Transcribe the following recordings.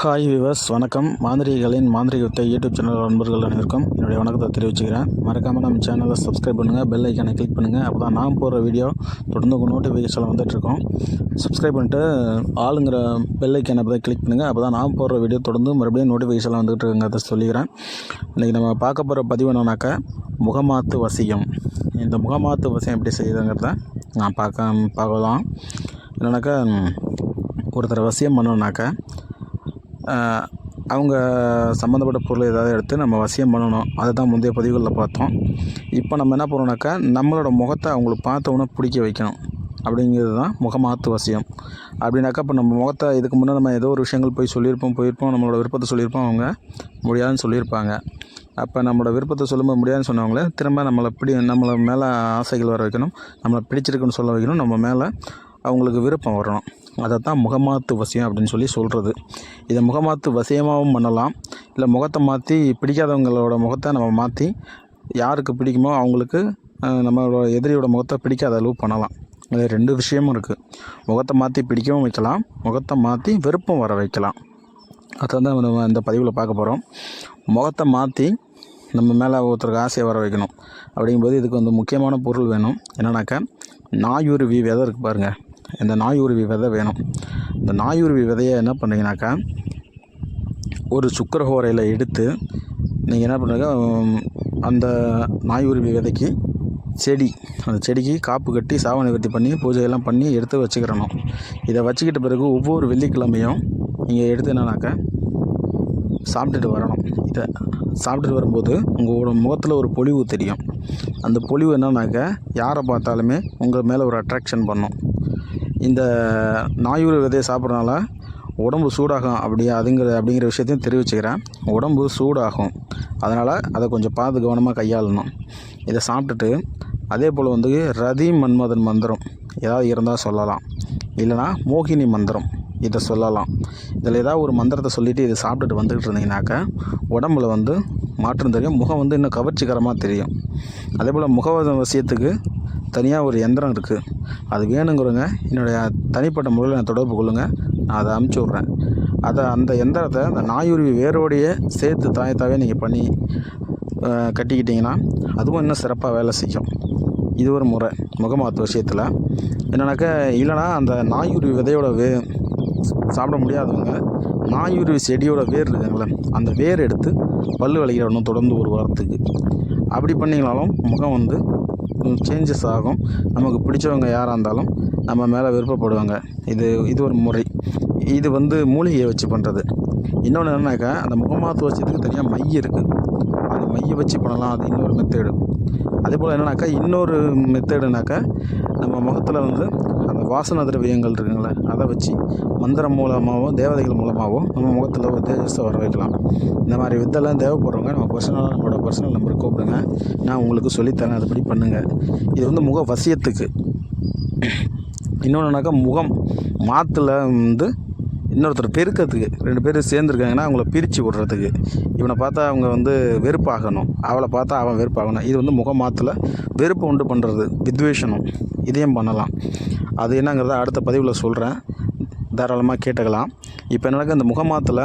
Hi viewers வணக்கம். மாந்திரிகளின் மாந்திரிக வித்தை யூடியூப் சேனல் நண்பர்கள் அனைவருக்கும் என்னுடைய வணக்கத்தை தெரிவிச்சுக்கிறேன். மறக்காமல் நம்ம சேனலை சப்ஸ்கிரைப் பண்ணுங்கள் பெல் ஐக்கானை கிளிக் பண்ணுங்கள் அப்போ தான் நான் போடுற வீடியோ தொடர்ந்து உங்கள் நோட்டிஃபிகேஷனில் வந்துட்டுருக்கோம் சப்ஸ்கிரைப் பண்ணிட்டு ஆளுங்கிற பெல் ஐக்கானை அப்போ தான் கிளிக் பண்ணுங்கள் அப்போ தான் நான் போடுற வீடியோ தொடர்ந்து மறுபடியும் நோட்டிஃபிகேஷனில் வந்துகிட்டு இருக்குங்கிறத சொல்லிக்கிறேன். இன்றைக்கி நம்ம பார்க்க போகிற பதிவு என்னன்னாக்கா முகமாத்து வசியம். இந்த முகமாத்து வசியம் எப்படி செய்யுதுங்கிறத நான் பார்க்க பார்க்கலாம். என்னன்னாக்கா ஒருத்தர் வசியம் பண்ணோன்னாக்கா அவங்க சம்மந்தப்பட்ட பொருள் ஏதாவது எடுத்து நம்ம வசியம் பண்ணணும். அதை தான் முந்தைய பதிவுகளில் பார்த்தோம். இப்போ நம்ம என்ன பண்ணுறோம்னாக்கா நம்மளோட முகத்தை அவங்களுக்கு பார்த்தவொன்னே பிடிக்க வைக்கணும். அப்படிங்கிறது தான் முகமாத்து வசியம். அப்படின்னாக்கா இப்போ நம்ம முகத்தை இதுக்கு முன்னே நம்ம ஏதோ ஒரு விஷயங்கள் போய் சொல்லியிருப்போம் போயிருப்போம் நம்மளோட விருப்பத்தை சொல்லியிருப்போம் அவங்க முடியாதுன்னு சொல்லியிருப்பாங்க. அப்போ நம்மளோட விருப்பத்தை சொல்லும்போது முடியாதுன்னு சொன்னவங்களே திரும்ப நம்மளை பிடி நம்மளை மேலே ஆசைகள் வர வைக்கணும் நம்மளை பிடிச்சிருக்குன்னு சொல்ல வைக்கணும் நம்ம மேலே அவங்களுக்கு விருப்பம் வரணும். அதை தான் முகமாத்து வசியம் அப்படின்னு சொல்லி சொல்கிறது இதை முகமாத்து வசியமாகவும் பண்ணலாம். இல்லை முகத்தை மாற்றி பிடிக்காதவங்களோட முகத்தை நம்ம மாற்றி யாருக்கு பிடிக்குமோ அவங்களுக்கு நம்மளோட எதிரியோட முகத்தை பிடிக்காத அளவு பண்ணலாம். அது ரெண்டு விஷயமும் இருக்குது முகத்தை மாற்றி பிடிக்கவும் வைக்கலாம். முகத்தை மாற்றி விருப்பம் வர வைக்கலாம். அதை தான் நம்ம இந்த பதிவில் பார்க்க போகிறோம் முகத்தை மாற்றி நம்ம மேலே ஒருத்தருக்கு ஆசையை வர வைக்கணும். அப்படிங்கும்போது இதுக்கு வந்து முக்கியமான பொருள் வேணும். என்னன்னாக்கா நாயுருவி விதை இருக்குது பாருங்கள் இந்த நாயுருவி விதை வேணும். இந்த நாயுருவி விதையை என்ன பண்ணுறீங்கனாக்கா ஒரு சுக்கரஹோரையில் எடுத்து நீங்கள் என்ன பண்ணுறீங்க அந்த நாயுருவி விதைக்கு செடி அந்த செடிக்கு காப்பு கட்டி சாவ நிவர்த்தி பண்ணி பூஜையெல்லாம் பண்ணி எடுத்து வச்சுக்கிறணும். இதை வச்சுக்கிட்ட பிறகு ஒவ்வொரு வெள்ளிக்கிழமையும் நீங்கள் எடுத்து என்னன்னாக்கா சாப்பிட்டுட்டு வரணும். இதை சாப்பிட்டுட்டு வரும்போது உங்களோட முகத்தில் ஒரு பொலிவு தெரியும். அந்த பொலிவு என்னன்னாக்கா யாரை பார்த்தாலுமே உங்கள் மேலே ஒரு அட்ராக்ஷன் பண்ணும். இந்த நாயூறு விதையை சாப்பிட்றதுனால உடம்பு சூடாகும் அப்படி அதுங்கிற அப்படிங்கிற விஷயத்தையும் தெரிவிச்சுக்கிறேன். உடம்பு சூடாகும். அதனால் அதை கொஞ்சம் பார்த்து கவனமாக கையாளணும். இதை சாப்பிட்டுட்டு அதே போல் வந்து ரதி மன்மதன் மந்திரம் ஏதாவது இருந்தால் சொல்லலாம். இல்லைனா மோகினி மந்திரம் இதை சொல்லலாம். இதில் ஏதாவது ஒரு மந்திரத்தை சொல்லிவிட்டு இதை சாப்பிட்டுட்டு வந்துக்கிட்டு இருந்தீங்கன்னாக்கா உடம்புல வந்து மாற்றம் தெரியும். முகம் வந்து இன்னும் கவர்ச்சிகரமாக தெரியும். அதே போல் முக விஷயத்துக்கு தனியாக ஒரு எந்திரம் இருக்குது அது வேணுங்கிறவங்க என்னுடைய தனிப்பட்ட முறையில் நான் தொடர்பு கொள்ளுங்கள் நான் அதை அமுச்சு விட்றேன். அதை அந்த எந்திரத்தை அந்த நாயுருவி வேரோடையே சேர்த்து தாயத்தாவே நீங்கள் பண்ணி கட்டிக்கிட்டிங்கன்னா அதுவும் இன்னும் சிறப்பாக வேலை செய்யும். இது ஒரு முறை முகமாத்து விஷயத்தில். என்னென்னாக்கா இல்லைனா அந்த நாயுருவி விதையோட வே சாப்பிட முடியாதவங்க நாயுருவி செடியோட வேர் இருக்குங்களே அந்த வேர் எடுத்து பல்லு விளக்கிடணும் தொடர்ந்து ஒரு வாரத்துக்கு. அப்படி பண்ணிங்கனாலும் முகம் வந்து சேஞ்சஸ் ஆகும். நமக்கு பிடிச்சவங்க யாராக இருந்தாலும் நம்ம மேலே விருப்பப்படுவாங்க. இது இது ஒரு முறை. இது வந்து மூலிகையை வச்சு பண்ணுறது இன்னொன்று என்னன்னாக்கா அந்த முகமாத்து வச்சதுக்கு தனியாக மை இருக்குது அந்த மையை வச்சு பண்ணலாம். அது இன்னொரு மெத்தேடு அதே போல் என்னன்னாக்கா இன்னொரு மெத்தேடுனாக்கா நம்ம முகத்தில் வந்து வாசன திரவியங்கள் இருக்குங்களே அதை வச்சு மந்திரம் மூலமாகவும் தேவதைகள் மூலமாகவும் நம்ம முகத்தில் ஒரு தேஜஸை வர வைக்கலாம் இந்த மாதிரி வித்தெல்லாம் தேவைப்படுறவங்க நம்ம பர்சனலாக நம்மளோட பர்சனல் நம்பர் கூப்பிடுங்க. நான் உங்களுக்கு சொல்லித்தரேன் அதுபடி பண்ணுங்கள் இது வந்து முக வசியத்துக்கு. இன்னொன்றுனாக்கா முகம் மாத்தில் வந்து இன்னொருத்தர் பெருக்கிறதுக்கு ரெண்டு பேர் சேர்ந்துருக்காங்கன்னா அவங்கள பிரித்து விடுறதுக்கு. இவனை பார்த்தா அவங்க வந்து வெறுப்பாகணும். அவளை பார்த்தா அவன் வெறுப்பாகணும். இது வந்து முகமாத்தில் வெறுப்பு உண்டு பண்ணுறது வித்வேஷனம். இதையும் பண்ணலாம். அது என்னங்கிறத அடுத்த பதிவில் சொல்கிறேன் தாராளமாக கேட்டுக்கலாம். இப்போ என்னன்னாக்கா இந்த முகமாத்தில்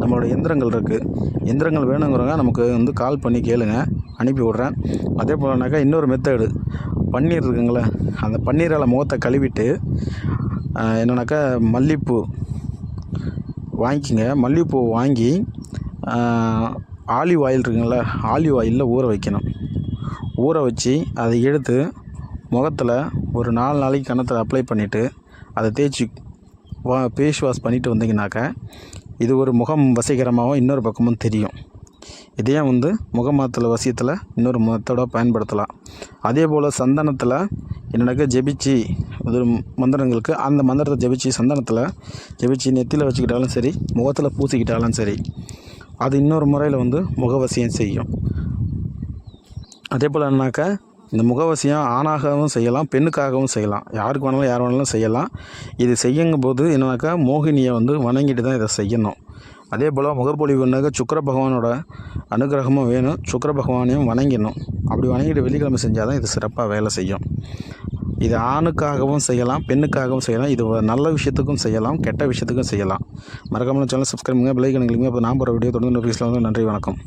நம்மளோட எந்திரங்கள் இருக்குது எந்திரங்கள் வேணுங்கிறவங்க நமக்கு வந்து கால் பண்ணி கேளுங்க. அனுப்பி விட்றேன். அதே போலனாக்கா இன்னொரு மெத்தடு பன்னீர் இருக்குங்களே அந்த பன்னீரால் முகத்தை கழுவிட்டு என்னென்னாக்கா மல்லிகைப்பூ மல்லிப்பூ வாங்கிக்கோங்க. மல்லிகைப்பூ வாங்கி ஆலிவ் ஆயில் இருக்குங்களா ஆலிவ் ஆயிலில் ஊற வைக்கணும். ஊற வச்சு அதை எடுத்து முகத்தில் ஒரு நாலு நாளைக்கு கன்னத்தில் அப்ளை பண்ணிவிட்டு அதை தேய்ச்சி வா ஃபேஸ் வாஷ் பண்ணிட்டு வந்தீங்கன்னாக்கா இது ஒரு முகம் வசீகரமாகவும் இன்னொரு பக்கமும் தெரியும். இதே வந்து முகமாத்தில் வசியத்தில் இன்னொரு முகத்தோட பயன்படுத்தலாம். அதே போல் சந்தனத்தில் என்னென்னாக்கா ஜெபிச்சு ஒரு மந்திரங்களுக்கு அந்த மந்திரத்தை ஜெபிச்சு சந்தனத்தில் ஜெபிச்சு நெத்தியில் வச்சுக்கிட்டாலும் சரி முகத்தில் பூசிக்கிட்டாலும் சரி அது இன்னொரு முறையில் வந்து முகவசியம் செய்யும். அதே போல் என்னன்னாக்கா இந்த முகவசியம் ஆணாகவும் செய்யலாம் பெண்ணுக்காகவும் செய்யலாம். யாருக்கு வேணாலும் யார் வேணாலும் செய்யலாம். இது செய்யுங்கும் போது என்னன்னாக்கா மோகினியை வந்து வணங்கிட்டு தான் இதை செய்யணும். அதே போல் முகப்பொழிவுனாக்க சுக்கர பகவானோட அனுகிரகமும் வேணும். சுக்கர பகவானையும் வணங்கிடணும் அப்படி வணங்கிட்டு வெள்ளிக்கிழமை செஞ்சால் தான் இது சிறப்பாக வேலை செய்யும். இது ஆணுக்காகவும் செய்யலாம் பெண்ணுக்காகவும் செய்யலாம். இது நல்ல விஷயத்துக்கும் செய்யலாம் கெட்ட விஷயத்துக்கும் செய்யலாம். மறக்காமல் சேனல் சப்ஸ்கிரைப் பண்ணுங்கள் பெல் ஐக்கன் அப்போ நான் போகிற வீடியோ தொடர்ந்து நோட்டிஃபிகேஷன் வந்து நன்றி வணக்கம்.